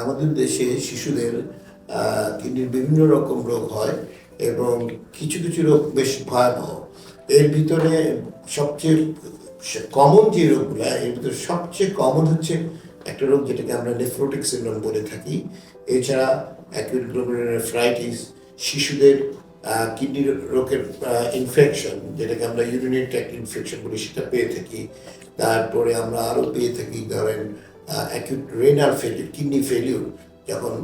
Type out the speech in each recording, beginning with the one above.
আমাদের দেশে শিশুদের কিডনির বিভিন্ন রকম রোগ হয় এবং কিছু কিছু রোগ বেশ ভয়াবহ। এর ভিতরে সবচেয়ে কমন যে রোগগুলো, এর ভিতরে সবচেয়ে কমন হচ্ছে একটা রোগ যেটাকে আমরা নেফ্রোটিক সিন্ড্রোম বলে থাকি। এছাড়া অ্যাকিউট গ্লোমেরুলারফ্রাইটিস শিশুদের কিডনি রোগের ইনফেকশন যেটাকে আমরা ইউরিনারি ট্র্যাক্ট ইনফেকশন বলি, সেটা পেয়ে থাকি। তারপরে আমরা আরও পেয়ে থাকি, ধরেন acute renal failure kidney failure যখন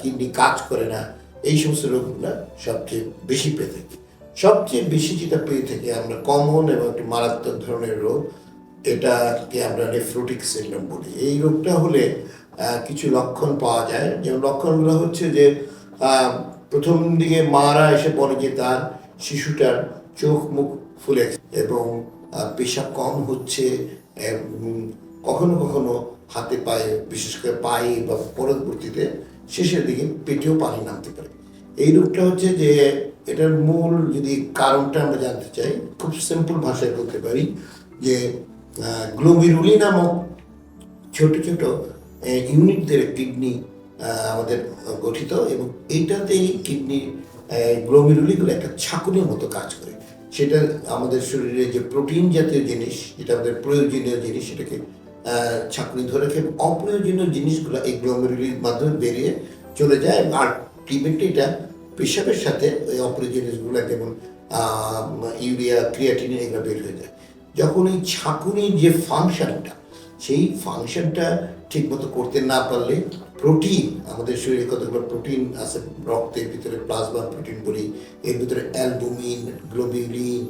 কিডনি কাজ করে না, এই সমস্ত রোগগুলো সবচেয়ে বেশি পেয়ে থাকি। সবচেয়ে বেশি যেটা পেয়ে থাকি আমরা কমন এবং একটি মারাত্মক ধরনের রোগ, এটাকে আমরা নেফ্রোটিক সিন্ড্রোম বলি। এই রোগটা হলে কিছু লক্ষণ পাওয়া যায়। যেমন লক্ষণগুলো হচ্ছে যে প্রথম দিকে মারা এসে বলে যে তার শিশুটার চোখ মুখ ফুলে এবং পেশাব কম হচ্ছে কখনো কখনো হাতে পায়ে, বিশেষ করে পায়ে বা পরবর্তীতে শেষের দিকে পেটেও পানি নামতে পারে। এই রোগটা হচ্ছে যে এটার মূল যদি কারণটা আমরা জানতে চাই, খুব সিম্পল ভাষায় বলতে পারি যে গ্লোমিরুলি নামক ছোট ছোট ইউনিটদের কিডনি আমাদের গঠিত এবং এইটাতেই কিডনি গ্লোমিরুলিগুলো একটা ছাকুনির মতো কাজ করে। সেটা আমাদের শরীরে যে প্রোটিন জাতীয় জিনিস, যেটা আমাদের প্রয়োজনীয় জিনিস, সেটাকে ছাঁকুনি ধরে রাখে অপ্রয়োজনীয় জিনিসগুলো এই গ্লোমেরুলির মাধ্যমে বেরিয়ে চলে যায় এবং আলটিমেটলি এটা পেশাবের সাথে ওই অপ্রয়োজনীয় জিনিসগুলো যেমন ইউরিয়া ক্রিয়াটিন এগুলো বের হয়ে যায়। যখন এই ছাঁকুনির যে ফাংশনটা সেই ফাংশনটা ঠিকমতো করতে না পারলে প্রোটিন, আমাদের শরীরে কতগুলো প্রোটিন আছে, রক্তের ভিতরে প্লাজমা প্রোটিন বলি, এর ভিতরে অ্যালবুমিন, গ্লোবিউলিন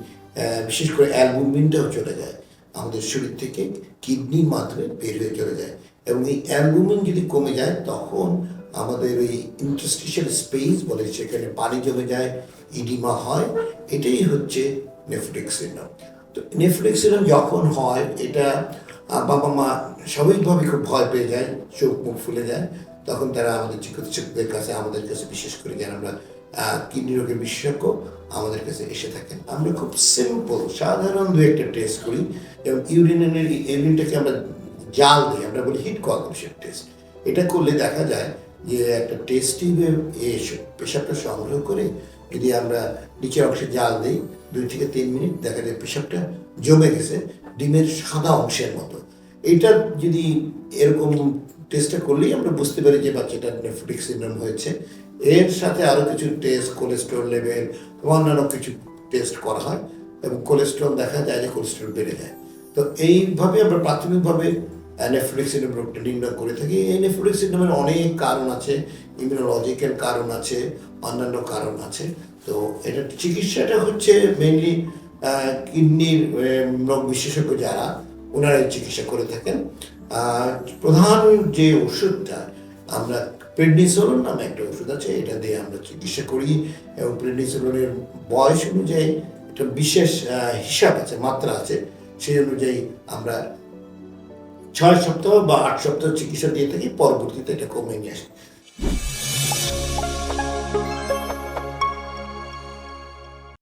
বিশেষ করে অ্যালবুমিনটাও চলে যায়। আমাদের শরীর থেকে কিডনির মাধ্যমে বের হয়ে চলে যায়। এবং এই অ্যালবুমিন যদি কমে যায়, তখন আমাদের ওই ইন্টারস্টিশিয়াল স্পেস বলে সেখানে পানি জমে যায় ইডিমা হয়, এটাই হচ্ছে নেফ্রিক সিন্ড্রোম তো নেফ্রিক সিন্ড্রোম যখন হয়, এটা বাবা মা স্বাভাবিকভাবে খুব ভয় পেয়ে যায়, চোখ মুখ ফুলে যায়। তখন তারা আমাদের চিকিৎসকদের কাছে আমাদের কাছে বিশেষ করে যারা আমরা কিডনি রোগের বিশেষজ্ঞ, আমাদের কাছে এসে থাকেন। আমরা খুব সিম্পল সাধারণ দু একটা টেস্ট করি এবং ইউরিনের ইউরিনটাকে আমরা জাল দিই আমরা বলি হিট কোয়াগুলেশন টেস্ট এটা করলে দেখা যায় যে একটা টেস্ট টিউবে পেশাবটা সংগ্রহ করে যদি আমরা নিচের অংশে জাল দিই, দুই থেকে তিন মিনিট দেখা যায় পেশাবটা জমে গেছে। ডিমের সাদা অংশের মতো। এইটা যদি এরকম টেস্টটা করলেই আমরা বুঝতে পারি যে বাচ্চাটা নেফ্রিক সিন্ড্রোম হয়েছে। এর সাথে আরও কিছু টেস্ট কোলেস্ট্রল লেভেল অন্যান্য কিছু টেস্ট করা হয় এবং কোলেস্ট্রল দেখা যায় যে কোলেস্ট্রল বেড়ে যায়। তো এইভাবে আমরা প্রাথমিকভাবে নেফ্রিক সিন্ড্রোম রোগটা নির্ণয় করে থাকি। এই নেফ্রিক সিন্ড্রোমের অনেক কারণ আছে ইমিউনোলজিক্যাল কারণ আছে, অন্যান্য কারণ আছে। তো এটা চিকিৎসাটা হচ্ছে মেনলি কিডনির রোগ বিশেষজ্ঞ যারা, ওনারা চিকিৎসা করে থাকেন। প্রধান যে ওষুধটা, আমরা প্রেডনিসোলন নামে একটা ওষুধ আছে, এটা দিয়ে আমরা চিকিৎসা করি। এবং প্রেডনিসোলনের বয়স অনুযায়ী একটা বিশেষ হিসাব আছে, মাত্রা আছে। সেই অনুযায়ী আমরা ছয় সপ্তাহ বা আট সপ্তাহ চিকিৎসা দিয়ে থাকি, পরবর্তীতে এটা কমে নিয়ে আসে।